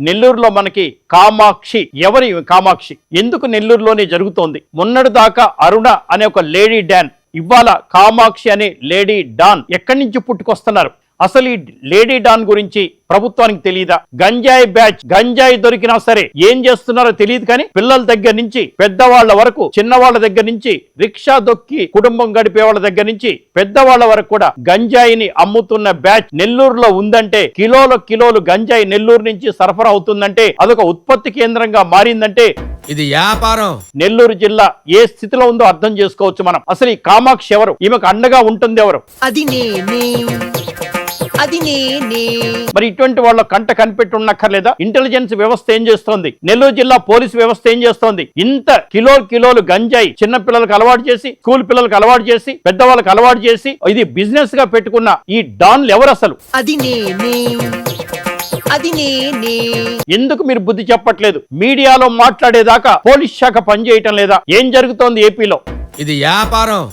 నెల్లూరులో మనకి కామాక్షి ఎవరి కామాక్షి? ఎందుకు నెల్లూరులోనే జరుగుతోంది? మొన్నటి దాకా అరుణ అనే ఒక లేడీ డ్యాన్ ఇవాళ కామాక్షి అనే లేడీ డాన్ ఎక్కడి నుంచి పుట్టుకొస్తున్నారు? అసలు ఈ లేడీ డాన్ గురించి ప్రభుత్వానికి తెలియదా గంజాయి బ్యాచ్ గంజాయి దొరికినా సరే ఏం చేస్తున్నారో తెలియదు కానీ పిల్లల దగ్గర నుంచి పెద్దవాళ్ళ వరకు చిన్నవాళ్ళ దగ్గర నుంచి రిక్షా దొక్కి కుటుంబం గడిపే వాళ్ళ దగ్గర నుంచి పెద్దవాళ్ళ వరకు కూడా గంజాయిని అమ్ముతున్న బ్యాచ్ నెల్లూరులో ఉందంటే కిలోల కిలోలు గంజాయి నెల్లూరు నుంచి సరఫరా అవుతుందంటే అదొక ఉత్పత్తి కేంద్రంగా మారిందంటే ఇది వ్యాపారం. నెల్లూరు జిల్లా ఏ స్థితిలో ఉందో అర్థం చేసుకోవచ్చు మనం. అసలు ఈ కామాక్షి ఎవరు? ఈమెకు అండగా ఉంటుంది ఎవరు? అది నేనే. అది నేనే. మరి ఇటువంటి వాళ్ళ కంట కనిపెట్టి ఉన్నక్కర్లేదా ఇంటెలిజెన్స్ వ్యవస్థ ఏం చేస్తోంది? నెల్లూరు జిల్లా పోలీసు వ్యవస్థ ఏం చేస్తోంది? ఇంత కిలో కిలోలు గంజాయి చిన్న పిల్లలకు అలవాటు చేసి స్కూల్ పిల్లలకు అలవాటు చేసి పెద్దవాళ్ళకి అలవాటు చేసి ఇది బిజినెస్గా పెట్టుకున్న ఈ డాన్లు ఎవరు అసలు? అది నేనే. అది నేనే. ఎందుకు మీరు బుద్ధి చెప్పట్లేదు? మీడియాలో మాట్లాడేదాకా పోలీస్ శాఖ పనిచేయటం లేదా? ఏం జరుగుతోంది ఏపీలో? ఇది వ్యాపారం.